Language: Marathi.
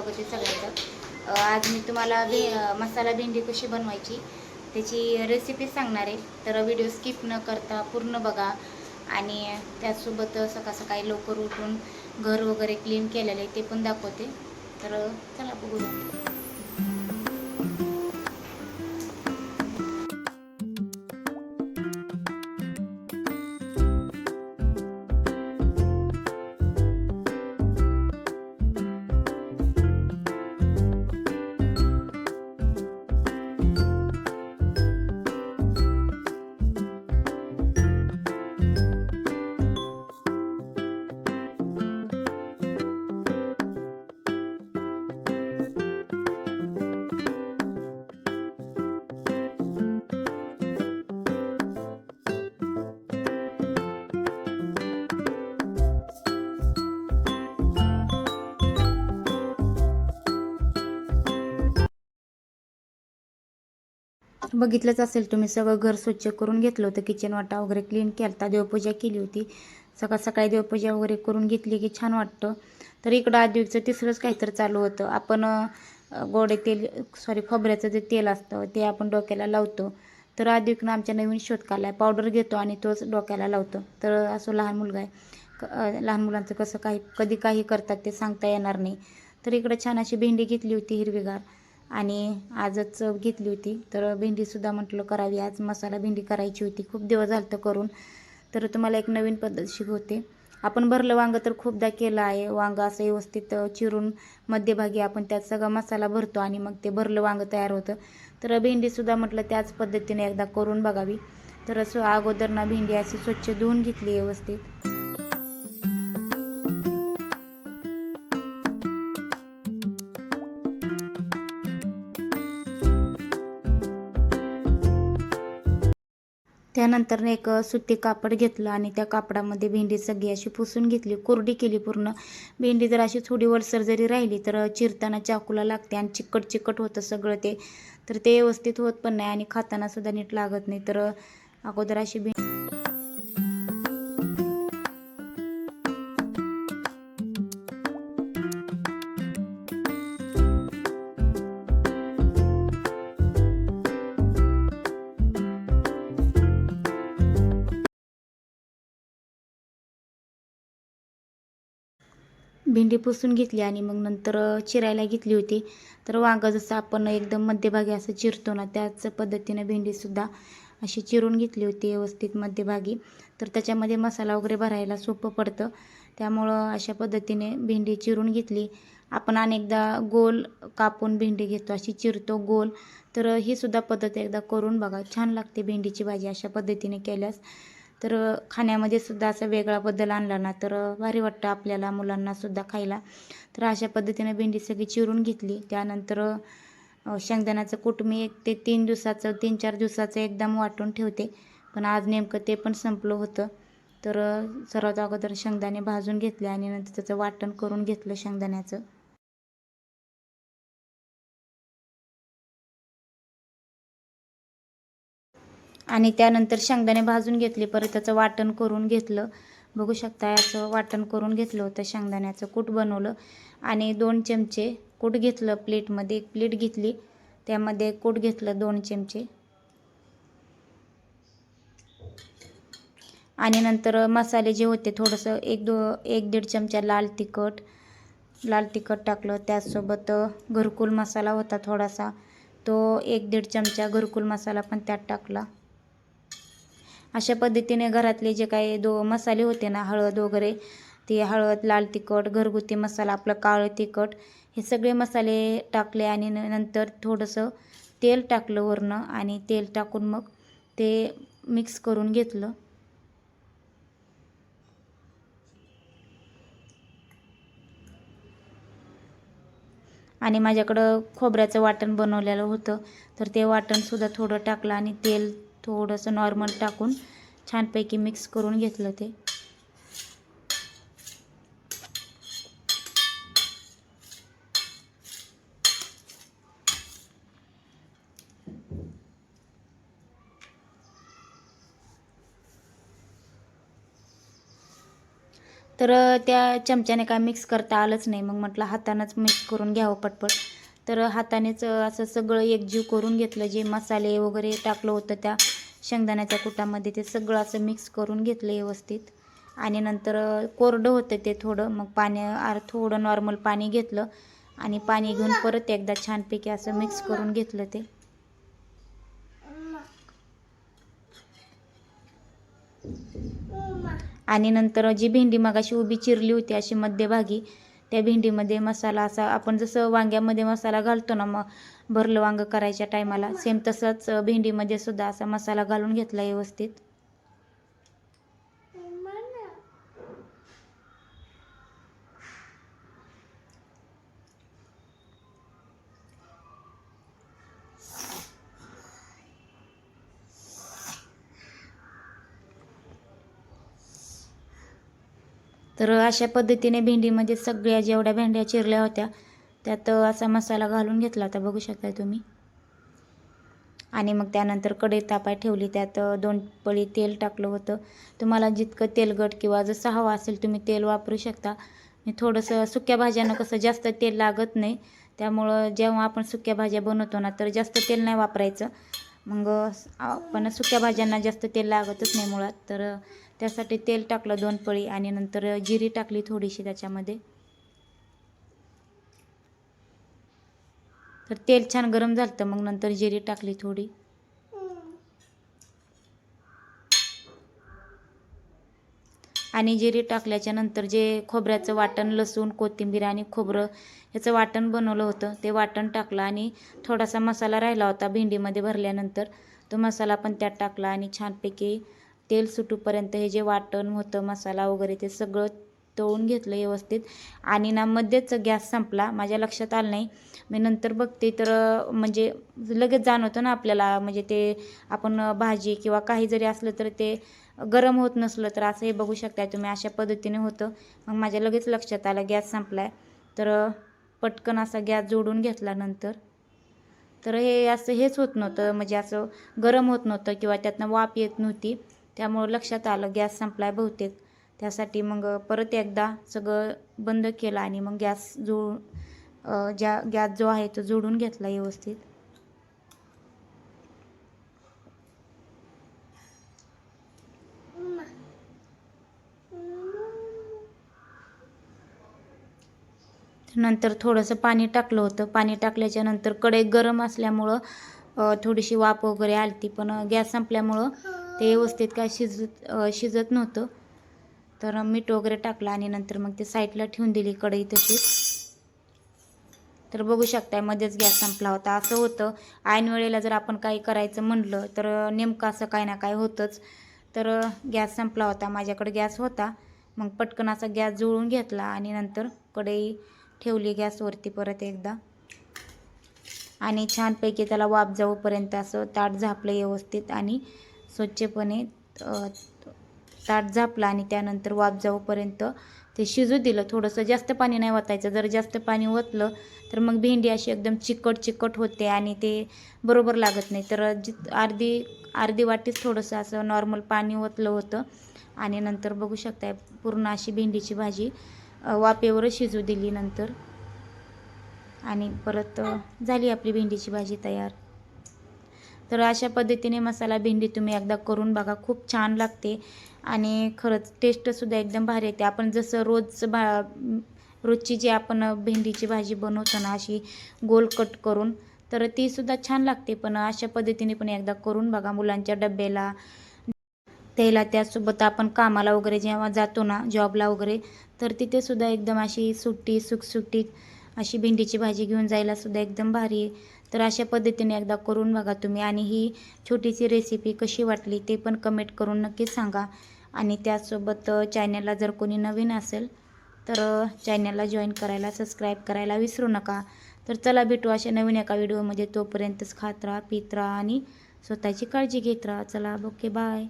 स्वागत आहे सगळ्यांचं आज मी तुम्हाला भे मसाला भेंडी कशी बनवायची त्याची रेसिपी सांगणार आहे. तर व्हिडिओ स्किप न करता पूर्ण बघा. आणि त्याचसोबत सकाळ सकाळी लवकर उठून घर वगैरे क्लीन केलेलं आहे ते पण दाखवते. तर चला बघूया. बघितलंच असेल तुम्ही सगळं घर स्वच्छ करून घेतलं होतं किचन वाटा वगैरे क्लीन केलता देवपूजा केली होती. सकाळ सकाळी देवपूजा वगैरे करून घेतली की छान वाटतं. तर इकडं आदिवचं तिसरंच काहीतरी चालू होतं. आपण गोडे तेल सॉरी खोबऱ्याचं जे तेल असतं ते आपण डोक्याला लावतो. तर आदिवनं आमच्या नवीन शोध काढला पावडर घेतो आणि तोच डोक्याला लावतो. तर असं लहान मुलगा आहे. लहान मुलांचं कसं काही कधी काही करतात ते सांगता येणार नाही. तर इकडं छान अशी भेंडी घेतली होती हिरवीगार. आणि आजच घेतली होती. तर भेंडीसुद्धा म्हटलं करावी. आज मसाला भेंडी करायची होती. खूप दिवस झालं तर करून. तर तुम्हाला एक नवीन पद्धत शिकवते. आपण भरलं वांगं तर खूपदा केलं आहे. वांगं असं व्यवस्थित चिरून मध्यभागी आपण त्यात सगळा मसाला भरतो आणि मग ते भरलं वांगं तयार होतं. तर भेंडीसुद्धा म्हटलं त्याच पद्धतीने एकदा करून बघावी. तर असं अगोदर ना भेंडी अशी स्वच्छ धुवून घेतली व्यवस्थित. त्यानंतर एक सुती कापड घेतलं आणि त्या कापडामध्ये भेंडी सगळी अशी पुसून घेतली. कोरडी केली पूर्ण. भेंडी जर अशी थोडी वरसर जरी राहिली तर चिरताना चाकूला लागते आणि चिकट चिकट होतं सगळं ते. तर ते व्यवस्थित होत पण नाही आणि खाताना सुद्धा नीट लागत नाही. तर अगोदर अशी भेंडी भेंडी पुसून घेतली आणि मग नंतर चिरायला घेतली होती. तर वांगं जसं आपण एकदम मध्यभागी असं चिरतो ना त्याच पद्धतीनं भेंडीसुद्धा अशी चिरून घेतली होती व्यवस्थित मध्यभागी. तर त्याच्यामध्ये मसाला वगैरे भरायला सोपं पडतं. त्यामुळं अशा पद्धतीने भेंडी चिरून घेतली. आपण अनेकदा गोल कापून भेंडी घेतो अशी चिरतो गोल. तर ही सुद्धा पद्धत एकदा करून बघा. छान लागते भेंडीची भाजी अशा पद्धतीने केल्यास. तर खाण्यामध्ये सुद्धा असा वेगळा बदल आणला ना तर भारी वाटतं आपल्याला मुलांना सुद्धा खायला. तर अशा पद्धतीनं भेंडी सगळी चिरून घेतली. त्यानंतर शेंगदाण्याचं कूट मी एक ते तीन दिवसाचं तीन चार दिवसाचं एकदम वाटून ठेवते. पण आज नेमकं ते पण संपलं होतं. तर सर्वात अगोदर शेंगदाणे भाजून घेतले आणि नंतर त्याचं वाटण करून घेतलं शेंगदाण्याचं. आणि त्यानंतर शेंगदाणे भाजून घेतले परत त्याचं वाटण करून घेतलं. बघू शकता असं वाटण करून घेतलं होतं शेंगदाण्याचं कूट बनवलं आणि दोन चमचे कूट घेतलं प्लेटमध्ये. एक प्लेट घेतली त्यामध्ये कूट घेतलं दोन चमचे. आणि नंतर मसाले जे होते थोडंसं एक दो एक दीड चमचा लाल तिखट लाल तिखट टाकलं. त्याचसोबत घरकुल मसाला होता थोडासा तो एक दीड चमचा घरकुल मसाला पण त्यात टाकला. अशा पद्धतीने घरातले जे काही दो मसाले होते ना हळद वगैरे ते हळद लाल तिखट घरगुती मसाला आपलं काळं तिखट हे सगळे मसाले टाकले आणि नंतर थोडंसं तेल टाकलं वरनं आणि तेल टाकून मग ते मिक्स करून घेतलं. आणि माझ्याकडं खोबऱ्याचं वाटण बनवलेलं होतं तर ते वाटणसुद्धा थोडं टाकलं आणि तेल थोडंसं नॉर्मल टाकून छानपैकी मिक्स करून घेतलं ते. तर त्या चमच्याने काय मिक्स करता आलंच नाही. मग म्हटलं हातानंच मिक्स करून घ्यावं पटपट. तर हातानेच असं सगळं एकजीव करून घेतलं. जे मसाले वगैरे टाकलं होतं त्या शेंगदाण्याच्या कुटामध्ये ते सगळं असं मिक्स करून घेतलं व्यवस्थित. आणि नंतर कोरडं होतं ते थोडं. मग पाणी आर थोडं नॉर्मल पाणी घेतलं. आणि पाणी घेऊन परत एकदा छानपैकी असं मिक्स करून घेतलं ते. आणि नंतर जी भेंडी मगाशी उभी चिरली होती अशी मध्यभागी त्या भेंडीमध्ये मसाला असा आपण जसं वांग्यामध्ये मसाला घालतो ना मग भरलं वांगं करायच्या टायमाला सेम तसंच भेंडीमध्ये सुद्धा असा मसाला घालून घेतला व्यवस्थित. तर अशा पद्धतीने भेंडीमध्ये सगळ्या जेवढ्या भेंड्या चिरल्या होत्या त्यात असा मसाला घालून घेतला होता. बघू शकता तुम्ही. आणि मग त्यानंतर कढई तापाय ठेवली. त्यात दोन पळी तेल टाकलं होतं. तुम्हाला जितकं तेलगट किंवा जसं हवा असेल तुम्ही तेल वापरू शकता. मी थोडंसं सुक्या भाज्यांना कसं जास्त तेल लागत नाही त्यामुळं जेव्हा आपण सुक्या भाज्या बनवतो ना तर जास्त तेल नाही वापरायचं. मग आपण सुक्या भाज्यांना जास्त तेल लागतच नाही मुळात. तर त्यासाठी तेल टाकलं दोन पळी आणि नंतर जिरी टाकली थोडीशी त्याच्यामध्ये. तर तेल छान गरम झालं तर मग नंतर जिरी टाकली थोडी. आणि जिरी टाकल्याच्या नंतर जे खोबऱ्याचं वाटण लसूण कोथिंबीर आणि खोबरं याचं वाटण बनवलं होतं. ते वाटण टाकलं आणि थोडासा मसाला राहिला होता भेंडीमध्ये भरल्यानंतर. तो मसाला पण त्यात टाकला आणि छानपैकी तेल सुटूपर्यंत हे जे वाटण होतं मसाला वगैरे ते सगळं तळून घेतलं व्यवस्थित. आणि ना मध्येच गॅस संपला. माझ्या लक्षात आलं नाही. मी नंतर बघते तर म्हणजे लगेच जाणवतं ना आपल्याला. म्हणजे ते आपण भाजी किंवा काही जरी असलं तर ते गरम होत नसलं तर असं हे बघू शकताय तुम्ही. अशा पद्धतीने होतं. मग माझ्या लगेच लक्षात आलं गॅस संपला आहे तर पटकन असा गॅस जोडून घेतला नंतर. तर हे असं हेच होत नव्हतं. म्हणजे असं गरम होत नव्हतं किंवा त्यातनं वाफ येत नव्हती. त्यामुळं लक्षात आलं गॅस संपलाय बहुतेक. त्यासाठी मग परत एकदा सगळं बंद केलं आणि मग गॅस जो ज्या गॅस जो आहे तो जोडून घेतला व्यवस्थित. नंतर थोडंसं पाणी टाकलं होतं. पाणी टाकल्याच्या नंतर कढई गरम असल्यामुळं थोडीशी वाफ वगैरे आलती. पण गॅस संपल्यामुळं ते व्यवस्थित काय शिजत शिजत नव्हतं. तर मीठ वगैरे टाकलं आणि नंतर मग ते साईडला ठेवून दिली कढई तशीच. तर बघू शकताय मध्येच गॅस संपला होता. असं होतं ऐन वेळेला जर आपण काही करायचं म्हणलं तर नेमकं असं काय ना काय होतंच. तर गॅस संपला होता. माझ्याकडे गॅस होता. मग पटकन असा गॅस जुळून घेतला आणि नंतर कढई ठेवली गॅसवरती परत एकदा. आणि छानपैकी त्याला वाफ जाऊपर्यंत असं ताट झापलं व्यवस्थित आणि स्वच्छपणे ताट झापलं आणि त्यानंतर वाफ जाऊपर्यंत ते शिजू दिलं. थोडंसं जास्त पाणी नाही ओतायचं जर जास्त पाणी ओतलं तर मग भेंडी अशी एकदम चिकट चिकट होते आणि ते बरोबर लागत नाही. तर जि अर्धी अर्धी वाटीच थोडंसं असं नॉर्मल पाणी ओतलं होतं. आणि नंतर बघू शकताय पूर्ण अशी भेंडीची भाजी वापेवरच शिजू दिली नंतर. आणि परत झाली आपली भेंडीची भाजी तयार. तर अशा पद्धतीने मसाला भेंडी तुम्ही एकदा करून बघा. खूप छान लागते. आणि खरंच टेस्टसुद्धा एकदम भारी येते. आपण जसं रोज भा रोजची जी आपण भेंडीची भाजी बनवतो ना अशी गोल कट करून तर तीसुद्धा छान लागते. पण अशा पद्धतीने पण एकदा करून बघा मुलांच्या डब्याला. त्याला त्यासोबत आपण कामाला वगैरे जेव्हा जातो ना जॉबला वगैरे तर तिथेसुद्धा एकदम अशी सुट्टी सुकसुट्टीत अशी भेंडीची भाजी घेऊन जायलासुद्धा एकदम भारी आहे तर अशा पद्धतीने एकदा करून बघा तुम्ही. आणि ही छोटीशी रेसिपी कशी वाटली ते पण कमेंट करून नक्कीच सांगा. आणि त्यासोबत चॅनलला जर कोणी नवीन असेल तर चॅनलला जॉईन करायला सबस्क्राईब करायला विसरू नका. तर चला भेटू अशा नवीन एका व्हिडिओमध्ये तोपर्यंतच खात राहा पित राहा आणि स्वतःची काळजी घेत राहा. चला ओके बाय